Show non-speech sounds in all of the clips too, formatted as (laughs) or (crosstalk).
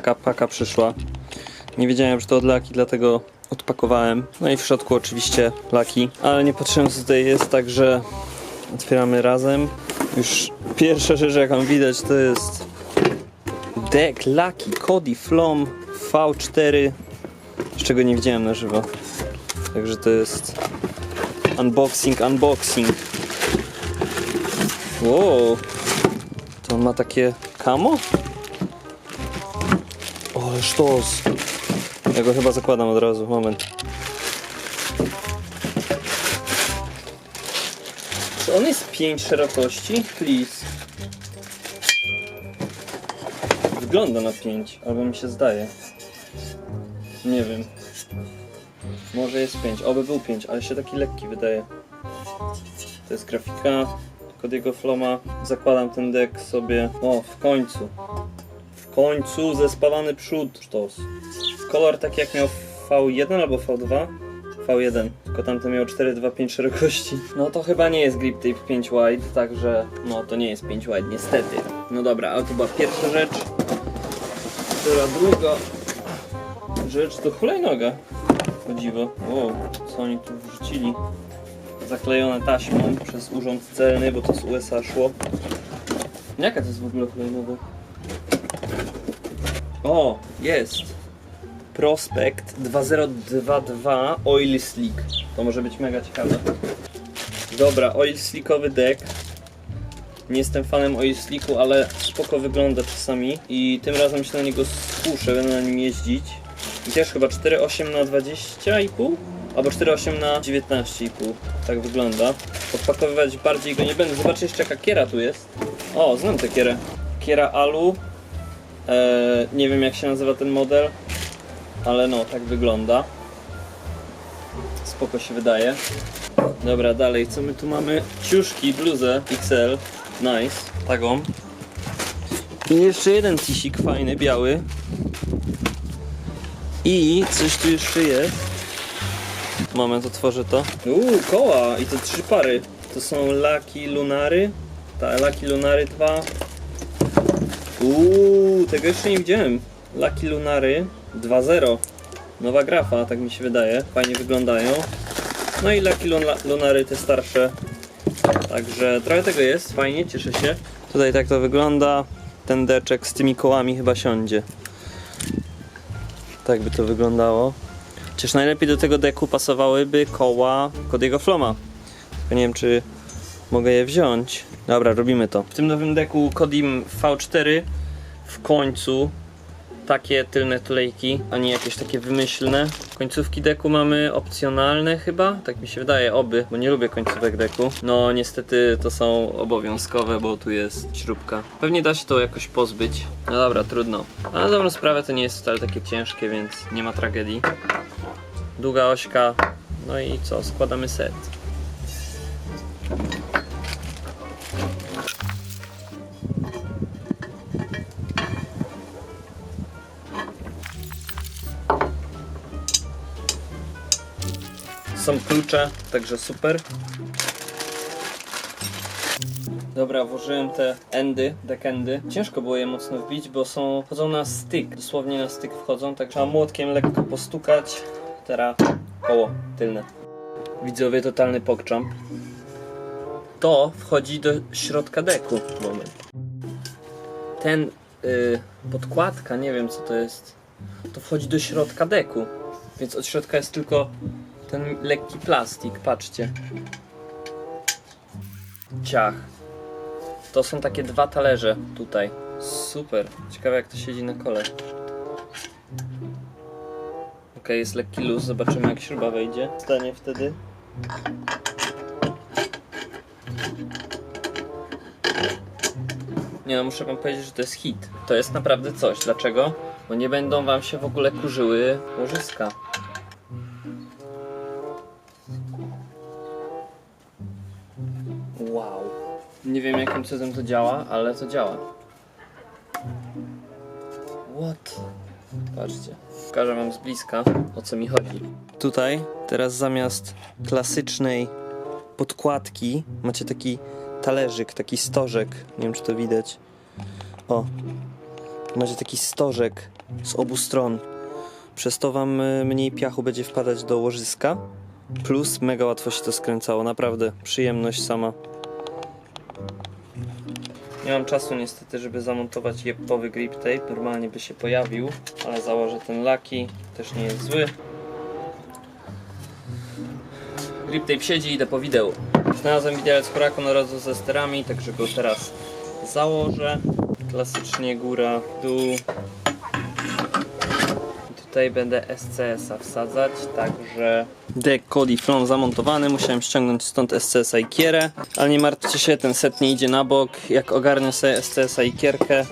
taka paka przyszła. Nie wiedziałem, że to od laki, dlatego odpakowałem. No i w środku oczywiście laki, ale nie patrzyłem co tutaj jest, także otwieramy razem. Już pierwsza rzecz jaką widać to jest deck Lucky Cody Flom V4, z czego nie widziałem na żywo. Także to jest unboxing, unboxing. Wow, to ma takie kamo? Sztos. Ja go chyba zakładam od razu, moment. Czy on jest 5 szerokości? Please. Wygląda na 5, albo mi się zdaje. Nie wiem. Może jest 5, oby był 5, ale się taki lekki wydaje. To jest grafika Cody'ego Floma. Zakładam ten deck sobie. O, w końcu. Końcu zespawany przód. Sztos. Kolor taki jak miał V1 albo V2. V1, tylko tamten miał 425 szerokości. No to chyba nie jest grip tape 5 wide, także no to nie jest 5 wide niestety. No dobra, ale to była pierwsza rzecz. Która druga rzecz to hulajnoga. O dziwo. Wow, co oni tu wrzucili? Zaklejone taśmą przez urząd celny, bo to z USA szło. Jaka to jest w ogóle hulajnoga? O, jest. Prospect 2022 Oil Slick. To może być mega ciekawe. Dobra, oil slickowy deck. Nie jestem fanem oil slicku, ale spoko wygląda czasami. I tym razem się na niego skuszę, będę na nim jeździć. I też chyba 4,8 na 20,5? Albo 4,8 na 19,5. Tak wygląda. Podpakowywać bardziej go nie będę. Zobaczcie jeszcze jaka kiera tu jest. O, znam tę kierę. Kiera Alu. Eee, nie wiem jak się nazywa ten model. Ale no, tak wygląda. Spoko się wydaje. Dobra, dalej, co my tu mamy? Ciuszki, bluzę XL. Nice. Taką. I jeszcze jeden tisik fajny, biały. I coś tu jeszcze jest. Moment, otworzę to. Uuu, koła! I to trzy pary. To są Lucky Lunary. Ta Lucky Lunary 2. Uuu, tego jeszcze nie widziałem. Lucky Lunary 2.0. Nowa grafa, tak mi się wydaje. Fajnie wyglądają. No i Lucky Luna- Lunary te starsze. Także trochę tego jest, fajnie, cieszę się. Tutaj tak to wygląda. Ten deczek z tymi kołami chyba siądzie. Tak by to wyglądało. Chociaż najlepiej do tego deku pasowałyby koła Cody'ego Floma. Nie wiem, czy mogę je wziąć. Dobra, robimy to. W tym nowym deku Kodim V4 w końcu takie tylne tulejki, a nie jakieś takie wymyślne. Końcówki deku mamy opcjonalne chyba, tak mi się wydaje, oby, bo nie lubię końcówek deku. No niestety to są obowiązkowe, bo tu jest śrubka. Pewnie da się to jakoś pozbyć. No dobra, trudno. A na dobrą sprawę to nie jest wcale takie ciężkie, więc nie ma tragedii. Długa ośka, no i co, składamy set. Są klucze, także super. Dobra, włożyłem te endy, deckendy. Ciężko było je mocno wbić, bo są, chodzą na styk, dosłownie na styk wchodzą, tak trzeba młotkiem lekko postukać. Teraz koło tylne. Widzowie, totalny pokczamp. To wchodzi do środka deku. Moment. Ten y, podkładka, nie wiem co to jest, to wchodzi do środka deku. Więc od środka jest tylko ten lekki plastik, patrzcie. Ciach. To są takie dwa talerze tutaj. Super. Ciekawe jak to siedzi na kole. Ok, jest lekki luz, zobaczymy jak śruba wejdzie. Stanie wtedy. Nie no, muszę wam powiedzieć, że to jest hit. To jest naprawdę coś. Dlaczego? Bo nie będą wam się w ogóle kurzyły łożyska. Nie wiem jakim cudem to działa, ale to działa. What? Patrzcie. Pokażę wam z bliska o co mi chodzi. Tutaj teraz zamiast klasycznej podkładki macie taki talerzyk, taki stożek. Nie wiem czy to widać. O. Macie taki stożek z obu stron. Przez to wam y, mniej piachu będzie wpadać do łożyska. Plus mega łatwo się to skręcało, naprawdę przyjemność sama. Nie mam czasu niestety, żeby zamontować jeptowy grip tape. Normalnie by się pojawił, ale założę ten laki, też nie jest zły. Grip tape siedzi, idę po wideo. Znalazłem widelec Huracan od razu ze sterami, także go teraz założę. Klasycznie góra, dół. Tutaj będę SCS-a wsadzać, także deck Cody From zamontowany, musiałem ściągnąć stąd SCS-a i kierę, ale nie martwcie się, ten set nie idzie na bok, jak ogarnę sobie SCS-a i kierkę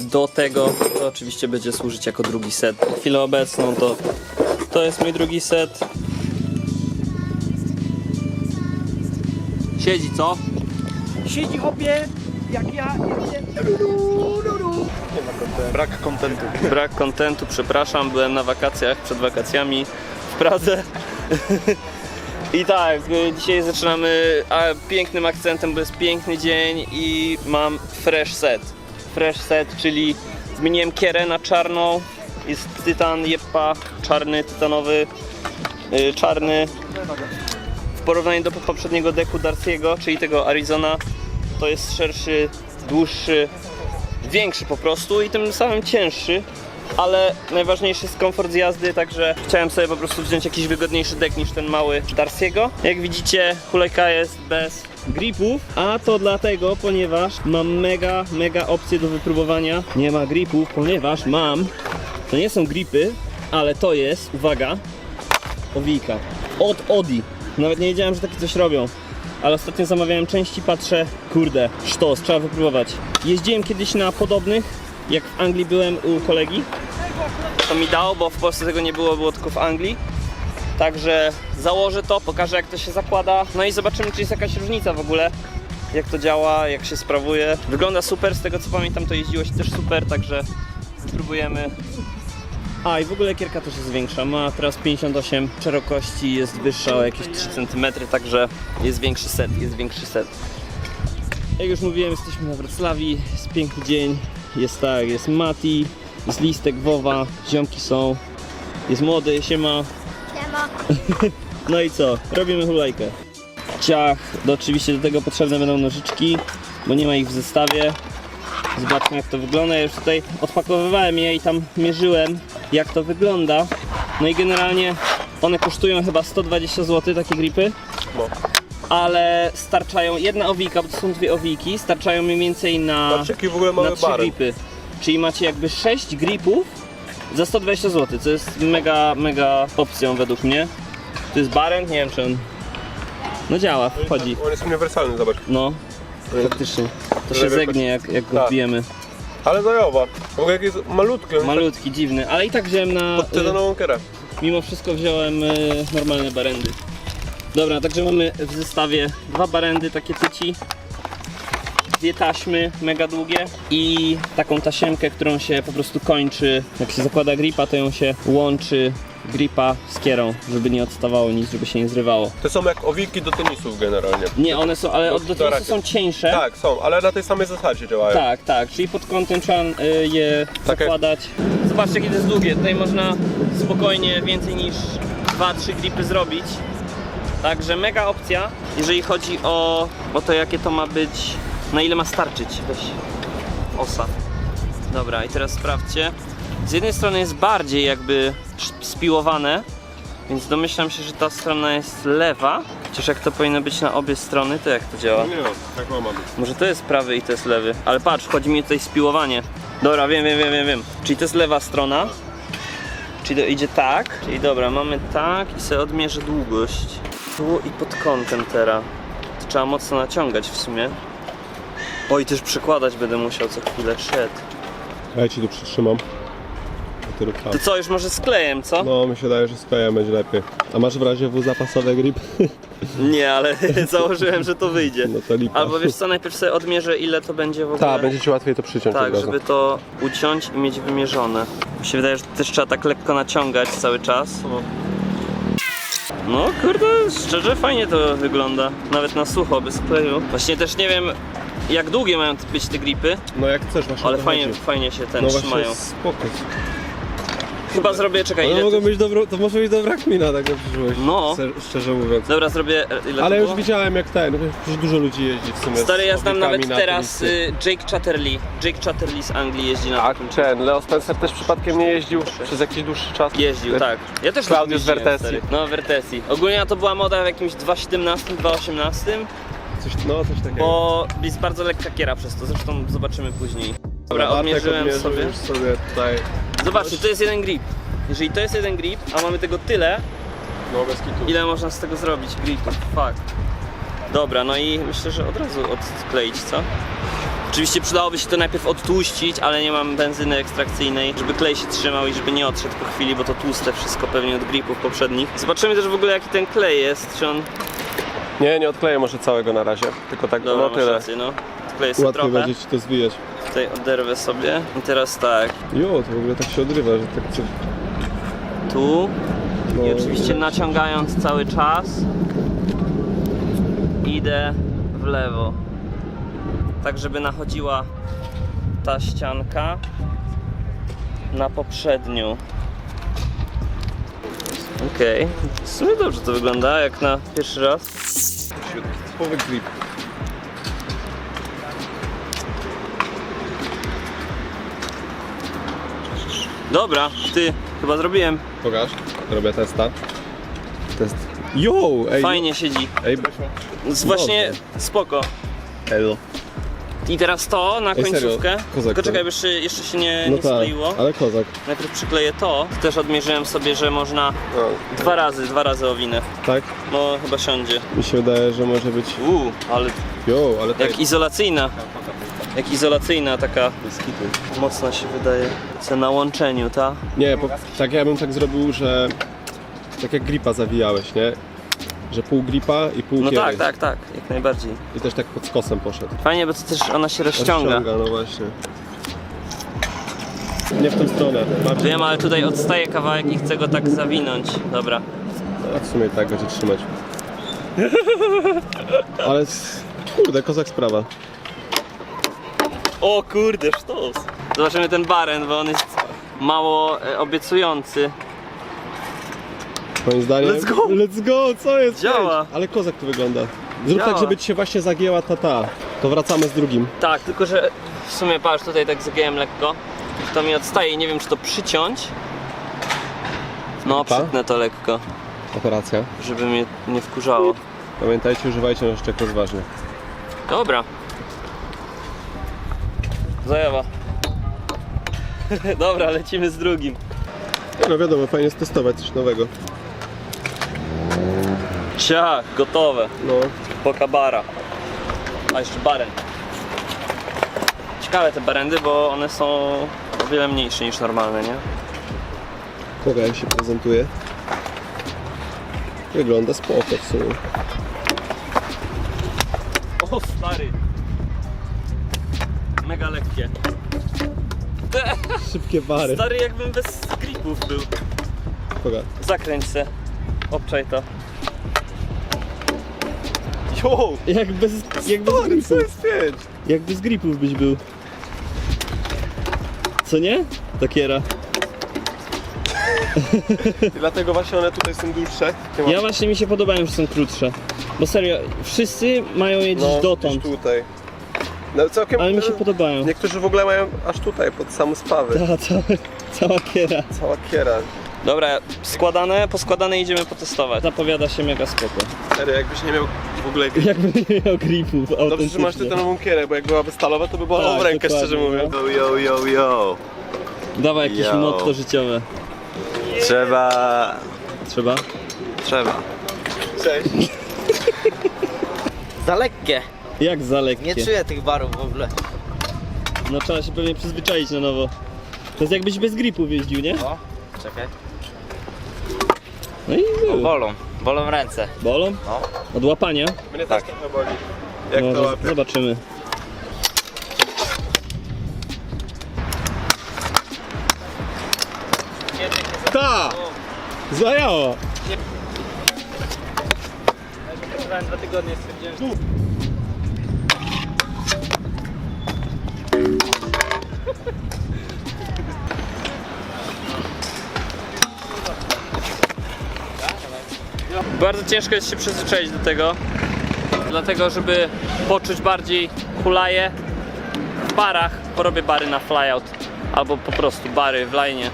do tego, to oczywiście będzie służyć jako drugi set. Na chwilę obecną to, to jest mój drugi set. Siedzi co? Siedzi hopie, jak ja Brak kontentu. Brak kontentu, przepraszam, byłem na wakacjach, przed wakacjami w Pradze. (laughs) I tak, dzisiaj zaczynamy a, pięknym akcentem, bo jest piękny dzień i mam fresh set. Fresh set, czyli zmieniłem kierę na czarną, jest tytan, jeppa, czarny, tytanowy, y, czarny. W porównaniu do poprzedniego deku Darcy'ego, czyli tego Arizona, to jest szerszy, dłuższy, większy po prostu i tym samym cięższy, ale najważniejszy jest komfort jazdy, także chciałem sobie po prostu wziąć jakiś wygodniejszy dek niż ten mały Darciego. Jak widzicie, hulajka jest bez gripów, a to dlatego, ponieważ mam mega, mega opcje do wypróbowania. Nie ma gripów, ponieważ mam, to nie są gripy, ale to jest, uwaga, owijka od Odi. Nawet nie wiedziałem, że takie coś robią. Ale ostatnio zamawiałem części, patrzę, kurde, sztos, trzeba wypróbować. Jeździłem kiedyś na podobnych, jak w Anglii byłem u kolegi. To mi dało, bo w Polsce tego nie było, było tylko w Anglii. Także założę to, pokażę jak to się zakłada, no i zobaczymy, czy jest jakaś różnica w ogóle. Jak to działa, jak się sprawuje. Wygląda super, z tego co pamiętam to jeździło się też super, także spróbujemy a i w ogóle kierka też jest większa, ma teraz 58 szerokości, jest wyższa o jakieś 3 cm, także jest większy set, jest większy set. Jak już mówiłem, jesteśmy na Wrocławii, jest piękny dzień, jest tak, jest Mati, jest Listek, Wowa, ziomki są, jest młody, siema. (laughs) No i co, robimy hulajkę. Ciach, do, oczywiście do tego potrzebne będą nożyczki, bo nie ma ich w zestawie. Zobaczmy jak to wygląda. Ja już tutaj odpakowywałem je i tam mierzyłem jak to wygląda. No i generalnie one kosztują chyba 120 zł takie gripy. No. Ale starczają, jedna owika, bo to są dwie owiki, starczają mniej więcej na, w ogóle na mamy trzy bary. gripy. Czyli macie jakby 6 gripów za 120 zł, co jest mega, mega opcją według mnie. To jest barent, nie wiem czy on... No działa, wchodzi. On jest uniwersalny, zobacz. No, faktycznie. To się Lewy zegnie jak, jak go Tak. wbijemy. Ale zajowa. Jak jest malutki. on Malutki, dziwny, ale i tak wziąłem na... Pod tytanovą kerę. Mimo wszystko wziąłem e, normalne barendy. Dobra, także mamy w zestawie dwa barendy, takie tyci, dwie taśmy mega długie i taką tasiemkę, którą się po prostu kończy. Jak się zakłada gripa, to ją się łączy gripa z kierą, żeby nie odstawało nic, żeby się nie zrywało. To są jak owiki do tenisów generalnie. Nie, one są, ale Do- od do tenisu są cieńsze. Tak, są, ale na tej samej zasadzie działają. Tak, tak, czyli pod kątem trzeba y, je Tak jak- zakładać. Zobaczcie, jakie to jest długie. Tutaj można spokojnie więcej niż 2-3 gripy zrobić. Także mega opcja, jeżeli chodzi o, o to, jakie to ma być, na ile ma starczyć. Weź osa. Dobra, i teraz sprawdźcie. Z jednej strony jest bardziej jakby spiłowane, więc domyślam się, że ta strona jest lewa. Chociaż jak to powinno być na obie strony, to jak to działa? Nie, tak ma być. Może to jest prawy i to jest lewy. Ale patrz, chodzi mi tutaj spiłowanie. Dobra, wiem, wiem, wiem, wiem, wiem. Czyli to jest lewa strona. Czyli to idzie tak. Czyli dobra, mamy tak i sobie odmierzę długość. Tu i pod kątem teraz. To trzeba mocno naciągać w sumie. Oj, też przekładać będę musiał co chwilę. Shit. Ja ci tu przytrzymam. Tak. To co, już może sklejem, co? No, mi się daje, że sklejem będzie lepiej. A masz w razie W zapasowe grip? (laughs) Nie, ale (laughs) założyłem, że to wyjdzie. No to lipa. Albo wiesz co, najpierw sobie odmierzę ile to będzie w ogóle. Tak, będzie ci łatwiej to przyciąć Tak, razu. żeby to uciąć i mieć wymierzone. Mi się wydaje, że też trzeba tak lekko naciągać cały czas. No. No kurde, szczerze fajnie to wygląda. Nawet na sucho bez kleju. Właśnie też nie wiem jak długie mają być te gripy, No jak chcesz właśnie ale o to fajnie, chodzi. fajnie się ten No trzymają. właśnie spoko. Chyba zrobię, czekaj, ile mogą tu... być dobro, to może być dobra kmina tak na przyszłość. No. Szczerze, szczerze mówiąc. Dobra, zrobię, e, ile Ale to już było? widziałem jak ten, już dużo ludzi jeździ w sumie. Stary, ja znam nawet na teraz y, Jake Chatterley. Jake Chatterley z Anglii jeździ na Tak, takim ten, Leo Spencer też przypadkiem nie jeździł przez jakiś dłuższy czas. Jeździł, tak. Ja też Claudius jeździłem, Vertesi. stary. No, Vertesi. Ogólnie to była moda w jakimś 2017, 2018, Coś, no, coś takiego. bo jest bardzo lekka kiera przez to, zresztą zobaczymy później. Dobra, Bartek odmierzyłem odmierzył sobie. już sobie tutaj. Zobaczcie, to jest jeden grip. Jeżeli to jest jeden grip, a mamy tego tyle, No bez kitu. ile można z tego zrobić gripów? Fuck. Dobra, no i myślę, że od razu odkleić, co? Oczywiście przydałoby się to najpierw odtłuścić, ale nie mam benzyny ekstrakcyjnej, żeby klej się trzymał i żeby nie odszedł po chwili, bo to tłuste wszystko pewnie od gripów poprzednich. Zobaczymy też w ogóle jaki ten klej jest, czy on... Nie, nie odkleję może całego na razie. Tylko tak, Dobra, no masz tyle. rację, no. Odkleję sobie Łatwiej trochę, będzie ci to zwijać. tutaj oderwę sobie. I teraz tak, Jo, to w ogóle tak się odrywa, że tak co... tu No, i oczywiście naciągając cały czas idę w lewo. Tak, żeby nachodziła ta ścianka na poprzednią. Okej, w sumie dobrze to wygląda, jak na pierwszy raz. Typowy grip. Dobra, ty, chyba zrobiłem. Pokaż. Robię testa. Test. Jo, ej. Fajnie siedzi. Ej, Właśnie spoko. Elo. I teraz to na Ej, serio, końcówkę. kozak Tylko to. czekaj, bo jeszcze, jeszcze się nie, No nie tak, skleiło. ale kozak. Najpierw przykleję to. Też odmierzyłem sobie, że można No, dwa razy, dwa razy owinę. tak? No chyba siądzie. Mi się wydaje, że może być... Uuu, ale Jo, ale tak... jak izolacyjna. Jak izolacyjna taka mocna się wydaje. Co na łączeniu, ta? Nie, bo tak ja bym tak zrobił, że... Tak jak gripa zawijałeś, nie? Że pół gripa i pół No kiery. tak, tak, tak, jak najbardziej. I też tak pod skosem poszedł. Fajnie, bo to też ona się rozciąga. no właśnie. Nie w tą stronę. Bardziej. Wiem, ale tutaj odstaje kawałek i chcę go tak zawinąć. Dobra. A w sumie tak będzie trzymać. (laughs) Ale s- kurde, kozak sprawa. O kurde, sztos. Zobaczymy ten baren, bo on jest mało e, obiecujący. Moim zdaniem. Let's go! Let's go! Co jest? Działa. Ale kozak tu wygląda. Zrób Działa. tak, żeby ci się właśnie zagięła ta ta. To wracamy z drugim. Tak, tylko że w sumie patrz, tutaj tak zagiąłem lekko. To mi odstaje, nie wiem czy to przyciąć. No, przytnę to lekko, Operacja. żeby mnie nie wkurzało. Pamiętajcie, używajcie nożyczek, jest ważne. Dobra. Zajawa. (laughs) Dobra, lecimy z drugim. Nie no wiadomo, fajnie stestować coś nowego. Cia, gotowe. No. Pokabara. A jeszcze baren. Ciekawe te barendy, bo one są o wiele mniejsze niż normalne, nie? Koga jak się prezentuje. Wygląda spoko w sumie. O stary. Mega lekkie. (laughs) Szybkie bary. Stary jakbym bez gripów był. Koga. Zakręć se. Obczaj to. Jo! Jak bez, jak bez Co gripów. jest pięć? Jak bez gripów byś był. Co nie? Takiera. (laughs) Dlatego właśnie one tutaj są dłuższe. Ja właśnie mi się podobają, że są krótsze. Bo serio, wszyscy mają je gdzieś no, dotąd. gdzieś tutaj. No całkiem... Ale mi się podobają. Niektórzy w ogóle mają aż tutaj, pod sam spawy. Ta, cała, cała kiera. Cała kiera. Dobra, składane, poskładane idziemy potestować. Zapowiada się mega spoko. Serio, jakbyś nie miał w ogóle... Jakby nie miał gripów Dobrze, że masz autentycznie. tę nową kierę, bo jak byłaby stalowa, to by bolało Tak, w rękę, dokładnie, szczerze mówiąc. Yo, yo, yo, yo. Dawaj jakieś Yo. motto życiowe. Trzeba. Trzeba? Trzeba. Cześć. (laughs) Za lekkie. Jak za lekkie. Nie czuję tych barów w ogóle. No trzeba się pewnie przyzwyczaić na nowo. To jest jakbyś bez gripów jeździł, nie? O, czekaj. No i O, był. bolą. Bolą ręce. Bolą? No. Od łapania? Mnie Tak. też trochę boli. Jak no, to łapie? zobaczymy. Ta! Zajało! Dwa tygodnie stwierdziłem, że... Bardzo ciężko jest się przyzwyczaić do tego. Dlatego, żeby poczuć bardziej hulaję w barach, porobię bary na flyout. Albo po prostu bary w line.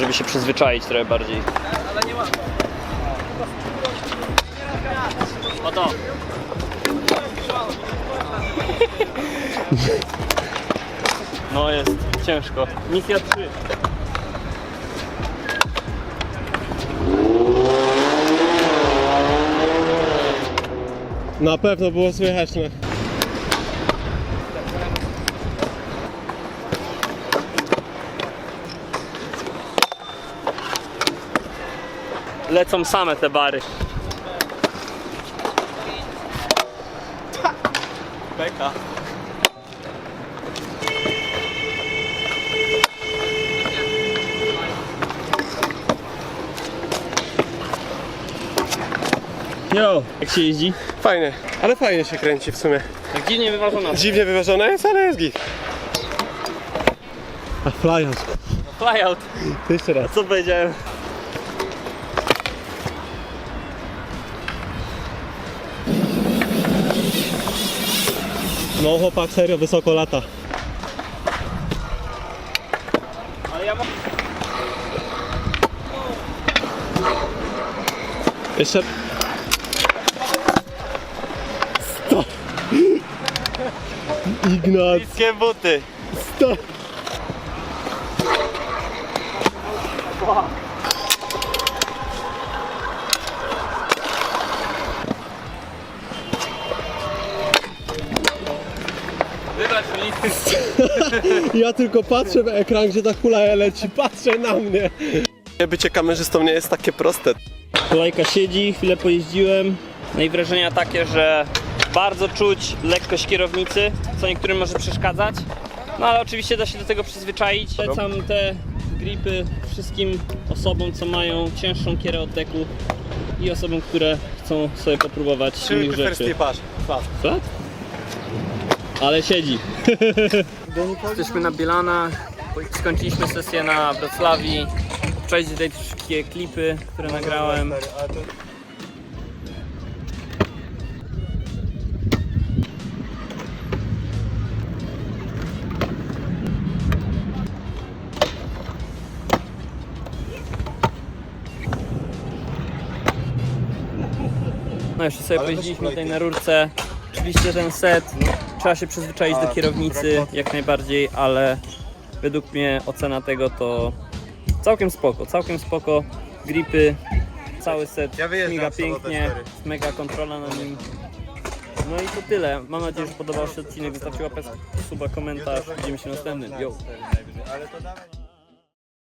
Żeby się przyzwyczaić trochę bardziej. Oto. (laughs) No jest ciężko. Misja 3. Na pewno było słychać, no. Lecą same te bary. Jo, jak się jeździ? Fajnie, ale fajnie się kręci w sumie. Tak dziwnie wyważona. Dziwnie wyważona jest, ale jest git. A flyout. Flyout. To jeszcze raz. Co powiedziałem? No chłopak serio wysoko lata. Ale ja mam... Jeszcze... Ignat, Wszystkie buty. sto! Wybacz mi. (laughs) Ja tylko patrzę w ekran, gdzie ta hula leci, patrzę na mnie. Bycie kamerzystą nie jest takie proste. Kolejka siedzi, chwilę pojeździłem. No i wrażenia takie, że bardzo czuć lekkość kierownicy, co niektórym może przeszkadzać. No ale oczywiście da się do tego przyzwyczaić. Polecam te gripy wszystkim osobom, co mają cięższą kierę oddeku i osobom, które chcą sobie popróbować innych rzeczy. Flat? Ale siedzi. (laughs) Jesteśmy na Bielanach, skończyliśmy sesję na Wrocławii. Przejść tutaj wszystkie klipy, które nagrałem. Jeszcze sobie pojeździliśmy tutaj na rurce. Oczywiście ten set, trzeba się przyzwyczaić do kierownicy jak najbardziej, ale według mnie ocena tego to całkiem spoko, całkiem spoko. Gripy, cały set Ja wyjeżdżam śmiga w sobotę pięknie, mega kontrola na nim. No i to tyle. Mam nadzieję, że podobał się odcinek. Zostawcie łapę, suba, komentarz. Widzimy się następnym. Yo. Ale to dawaj.